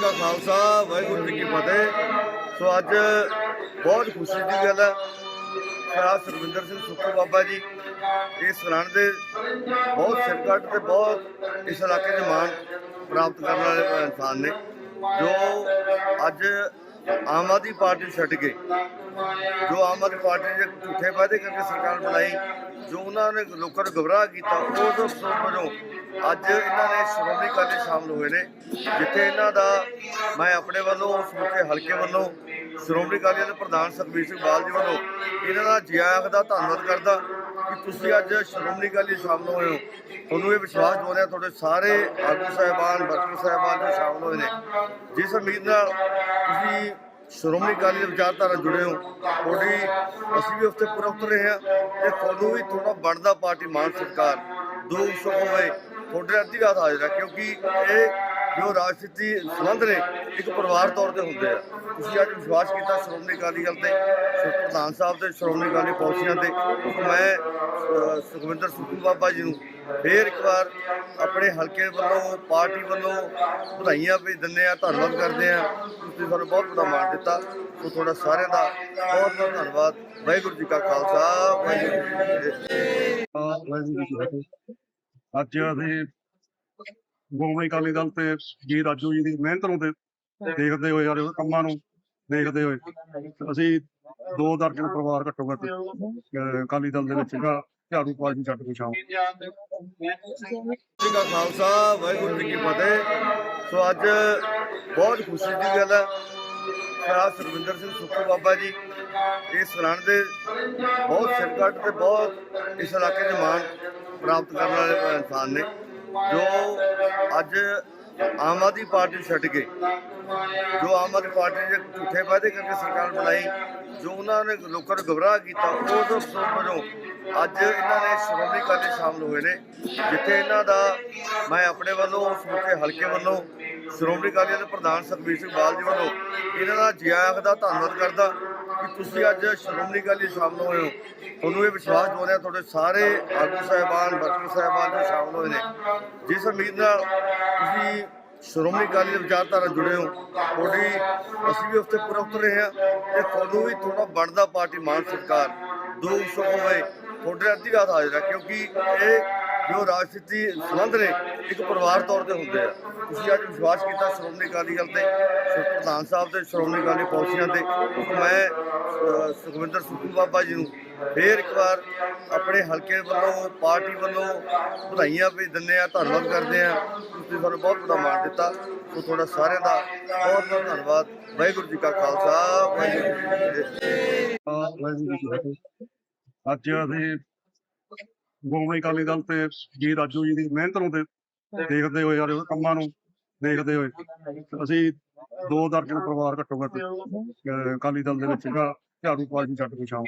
ਕਾ ਖਾਲਸਾ, ਵਾਹਿਗੁਰੂ ਜੀ ਕੀ ਫਤਿਹ। ਸੋ ਅੱਜ ਬਹੁਤ ਖੁਸ਼ੀ ਦੀ ਗੱਲ ਹੈ। ਸਰਦਾਰ ਸੁਖਵਿੰਦਰ ਸਿੰਘ ਸੁੱਖੂ ਬਾਬਾ ਜੀ ਇਸ ਸਰਾਂ ਦੇ ਬਹੁਤ ਸਿਰਕੱਟ ਤੇ ਬਹੁਤ ਇਸ ਇਲਾਕੇ ਦੇ ਮਾਣ ਪ੍ਰਾਪਤ ਕਰਨ ਵਾਲੇ ਇਨਸਾਨ ਨੇ, ਜੋ ਅੱਜ ਆਮ ਆਦਮੀ ਪਾਰਟੀ ਛੱਡ ਕੇ, ਜੋ ਆਮ ਆਦਮੀ ਪਾਰਟੀ ਦੇ ਝੂਠੇ ਵਾਅਦੇ ਕਰਕੇ ਸਰਕਾਰ ਬਣਾਈ, ਜੋ ਉਹਨਾਂ ਨੇ ਲੋਕਾਂ ਨੂੰ ਗੁੰਮਰਾਹ ਕੀਤਾ, ਉਹ ਤੋਂ ਵਜੋਂ ਅੱਜ ਇਹਨਾਂ ਨੇ ਸ਼੍ਰੋਮਣੀ ਅਕਾਲੀ ਸ਼ਾਮਲ ਹੋਏ ਨੇ, ਜਿੱਥੇ ਇਹਨਾਂ ਦਾ, ਮੈਂ ਆਪਣੇ ਵੱਲੋਂ ਸਮੁੱਚੇ ਹਲਕੇ ਵੱਲੋਂ ਸ਼੍ਰੋਮਣੀ ਅਕਾਲੀ ਦੇ ਪ੍ਰਧਾਨ ਸੁਖਬੀਰ ਸਿੰਘ ਬਾਦਲ ਜੀ ਵੱਲੋਂ ਇਹਨਾਂ ਦਾ ਜੀ ਦਾ ਧੰਨਵਾਦ ਕਰਦਾ ਕਿ ਤੁਸੀਂ ਅੱਜ ਸ਼੍ਰੋਮਣੀ ਅਕਾਲੀ ਸ਼ਾਮਲ ਹੋਏ ਹੋ। ਤੁਹਾਨੂੰ ਇਹ ਵਿਸ਼ਵਾਸ ਹੋ ਰਿਹਾ ਤੁਹਾਡੇ ਸਾਰੇ ਆਗੂ ਸਾਹਿਬਾਨ, ਵਰਕਰ ਸਾਹਿਬਾਨ ਜੋ ਸ਼ਾਮਲ ਹੋਏ ਨੇ। ਜਿਸ ਉਮੀਦ ਨਾਲ ਤੁਸੀਂ ਸ਼੍ਰੋਮਣੀ ਅਕਾਲੀ ਦੇ ਵਿਚਾਰਧਾਰਾ ਜੁੜੇ ਹੋ। ਤੁਹਾਡੀ ਅਸੀਂ ਵੀ ਉਸ ਤੇ ਪੂਰਾ ਉਤਰ ਰਹੇ ਹਾਂ ਤੇ ਤੁਹਾਨੂੰ ਵੀ ਥੋੜਾ ਬਣਦਾ ਪਾਰਟੀ ਮਾਨ ਸਰਕਾਰ ਦੋ ਸੌ ਹੋਵੇ। ਤੁਹਾਡੇ ਅੱਧੀ ਰਾਤ ਹਾਜ਼ਰ ਹੈ ਕਿਉਂਕਿ ਇਹ ਜੋ ਰਾਜਨੀਤੀ ਸੰਬੰਧ ਨੇ, ਇੱਕ ਪਰਿਵਾਰ ਤੌਰ ਤੇ ਹੁੰਦੇ ਆ। ਤੁਸੀਂ ਅੱਜ ਵਿਸ਼ਵਾਸ ਕੀਤਾ ਸ਼੍ਰੋਮਣੀ ਅਕਾਲੀ ਦਲ ਤੇ ਪ੍ਰਧਾਨ ਸਾਹਿਬ ਤੇ ਸ਼੍ਰੋਮਣੀ ਅਕਾਲੀ ਪਾਲਿਸੀਆਂ ਤੇ ਮੈਂ ਸੁਖਵਿੰਦਰ ਸੁੱਖੂ ਬਾਬਾ ਜੀ ਨੂੰ ਫੇਰ ਇੱਕ ਵਾਰ ਆਪਣੇ ਹਲਕੇ ਵੱਲੋਂ, ਪਾਰਟੀ ਵੱਲੋਂ ਵਧਾਈਆਂ ਵੀ ਦਿੰਦੇ ਆ, ਧੰਨਵਾਦ ਕਰਦੇ ਆ। ਤੁਸੀਂ ਸਾਨੂੰ ਬਹੁਤ ਬੜਾ ਮਾਣ ਦਿੱਤਾ। ਸੋ ਤੁਹਾਡਾ ਸਾਰਿਆਂ ਦਾ ਬਹੁਤ ਬਹੁਤ ਧੰਨਵਾਦ। ਵਾਹਿਗੁਰੂ ਜੀ ਕਾ ਖਾਲਸਾ, ਵਾਹਿਗੁਰੂ ਜੀ ਵਾਹਿਗੁਰੂ ਜੀ ਕੀ ਫਤਿਹ। ਅੱਜ ਅਸੀਂ ਗੋਮਈ ਅਕਾਲੀ ਦਲ ਤੇ ਜੀ ਰਾਜੂ ਜੀ ਦੀ ਮਿਹਨਤ ਨੂੰ ਤੇ ਦੇਖਦੇ ਹੋਏ ਯਾਰ ਕੰਮਾਂ ਨੂੰ ਦੇਖਦੇ ਹੋਏ। ਅਸੀਂ ਦੋ ਦਰਜਨ ਪਰਿਵਾਰ ਘੱਟੋ ਘੱਟ ਅਕਾਲੀ ਦਲ ਦੇ ਵਿੱਚ ਹੈਗਾ ਝਾੜੂ ਪਾਰਟੀ ਛੱਡ ਕੇ ਸ਼ਾਮ ਜੀ ਕਾ ਖਾਲਸਾ ਵਾਹਿਗੁਰੂ ਜੀ ਕੀ ਫਤਿਹ। ਸੋ ਅੱਜ ਬਹੁਤ ਖੁਸ਼ੀ ਦੀ ਗੱਲ ਹੈ। ਸਰਦਾਰ ਸੁਖਵਿੰਦਰ ਸਿੰਘ ਸੁੱਖੂ ਬਾਬਾ ਜੀ ਇਸ ਸਰਾਂ ਦੇ ਬਹੁਤ ਸਿਰਕੱਟ ਤੇ ਬਹੁਤ ਇਸ ਇਲਾਕੇ ਦੇ ਮਾਣ ਪ੍ਰਾਪਤ ਕਰਨ ਵਾਲੇ ਇਨਸਾਨ ਨੇ ਜੋ ਅੱਜ ਆਮ ਆਦਮੀ ਪਾਰਟੀ ਛੱਡ ਕੇ ਜੋ ਆਮ ਆਦਮੀ ਪਾਰਟੀ ਦੇ ਝੂਠੇ ਵਾਅਦੇ ਕਰਕੇ ਸਰਕਾਰ ਬਣਾਈ, ਜੋ ਉਹਨਾਂ ਨੇ ਲੋਕਾਂ ਨੂੰ ਗੁੰਮਰਾਹ ਕੀਤਾ, ਉਹ ਤੋਂ ਅਫਸੋਸ ਵਜੋਂ ਅੱਜ ਇਹਨਾਂ ਨੇ ਸ਼੍ਰੋਮਣੀ ਅਕਾਲੀ ਸ਼ਾਮਲ ਹੋਏ ਨੇ, ਜਿੱਥੇ ਇਹਨਾਂ ਦਾ, ਮੈਂ ਆਪਣੇ ਵੱਲੋਂ ਸਮੁੱਚੇ ਹਲਕੇ ਵੱਲੋਂ ਸ਼੍ਰੋਮਣੀ ਅਕਾਲੀ ਦੇ ਪ੍ਰਧਾਨ ਸੁਖਬੀਰ ਸਿੰਘ ਬਾਦਲ ਜੀ ਵੱਲੋਂ ਇਹਨਾਂ ਦਾ ਜੀ ਦਾ ਧੰਨਵਾਦ ਕਰਦਾ ਕਿ ਤੁਸੀਂ ਅੱਜ ਸ਼੍ਰੋਮਣੀ ਅਕਾਲੀ ਸ਼ਾਮਲ ਹੋਏ ਹੋ। ਤੁਹਾਨੂੰ ਇਹ ਵਿਸ਼ਵਾਸ ਹੋ ਰਿਹਾ ਤੁਹਾਡੇ ਸਾਰੇ ਆਗੂ ਸਾਹਿਬਾਨ, ਵਰਕਰ ਸਾਹਿਬਾਨ ਜੋ ਸ਼ਾਮਲ ਹੋਏ ਨੇ। ਜਿਸ ਉਮੀਦ ਨਾਲ ਤੁਸੀਂ ਸ਼੍ਰੋਮਣੀ ਅਕਾਲੀ ਦੇ ਵਿਚਾਰਧਾਰਾ ਜੁੜੇ ਹੋ, ਤੁਹਾਡੀ ਅਸੀਂ ਵੀ ਉਸ ਤੇ ਪੂਰਾ ਉਤਰ ਰਹੇ ਹਾਂ ਤੇ ਤੁਹਾਨੂੰ ਵੀ ਥੋੜਾ ਬਣਦਾ ਪਾਰਟੀ ਮਾਨ ਸਰਕਾਰ ਦੋ ਸੌ ਹੋਵੇ ਤੁਹਾਡੇ ਅੱਧੀ ਰਾਤ ਹਾਜ਼ਰ ਹੈ ਕਿਉਂਕਿ ਇਹ ਜੋ ਰਾਜਨੀਤੀ ਸੰਬੰਧ ਨੇ, ਇੱਕ ਪਰਿਵਾਰ ਤੌਰ ਤੇ ਹੁੰਦੇ ਆ। ਤੁਸੀਂ ਅੱਜ ਵਿਸ਼ਵਾਸ ਕੀਤਾ ਸ਼੍ਰੋਮਣੀ ਅਕਾਲੀ ਦਲ ਤੇ ਪ੍ਰਧਾਨ ਸਾਹਿਬ ਤੇ ਸ਼੍ਰੋਮਣੀ ਅਕਾਲੀ ਪਾਲਿਸੀਆਂ ਤੇ ਮੈਂ ਸੁਖਵਿੰਦਰ ਸੁੱਖੂ ਬਾਬਾ ਜੀ ਨੂੰ ਫੇਰ ਇੱਕ ਵਾਰ ਆਪਣੇ ਹਲਕੇ ਵੱਲੋਂ, ਪਾਰਟੀ ਵੱਲੋਂ ਵਧਾਈਆਂ ਵੀ ਦਿੰਦੇ ਆ, ਧੰਨਵਾਦ ਕਰਦੇ ਆ। ਤੁਸੀਂ ਸਾਨੂੰ ਬਹੁਤ ਬੜਾ ਮਾਣ ਦਿੱਤਾ। ਸੋ ਤੁਹਾਡਾ ਸਾਰਿਆਂ ਦਾ ਬਹੁਤ ਬਹੁਤ ਧੰਨਵਾਦ। ਵਾਹਿਗੁਰੂ ਜੀ ਕਾ ਖਾਲਸਾ, ਵਾਹਿਗੁਰੂ ਜੀ ਵਾਹਿਗੁਰੂ ਜੀ ਕੀ ਫਤਿਹ। ਅੱਜ ਅਸੀਂ ਗੋਮਈ ਅਕਾਲੀ ਦਲ ਤੇ ਜੀ ਰਾਜੂ ਜੀ ਦੀ ਮਿਹਨਤ ਨੂੰ ਤੇ ਦੇਖਦੇ ਹੋਏ ਯਾਰ ਕੰਮਾਂ ਨੂੰ ਦੇਖਦੇ ਹੋਏ। ਅਸੀਂ ਦੋ ਦਰਜਨ ਪਰਿਵਾਰ ਘੱਟੋ ਘੱਟ ਅਕਾਲੀ ਦਲ ਦੇ ਵਿੱਚ ਝਾੜੂ ਪਾਰਟੀ ਛੱਡ ਕੇ ਸ਼ਾਮ।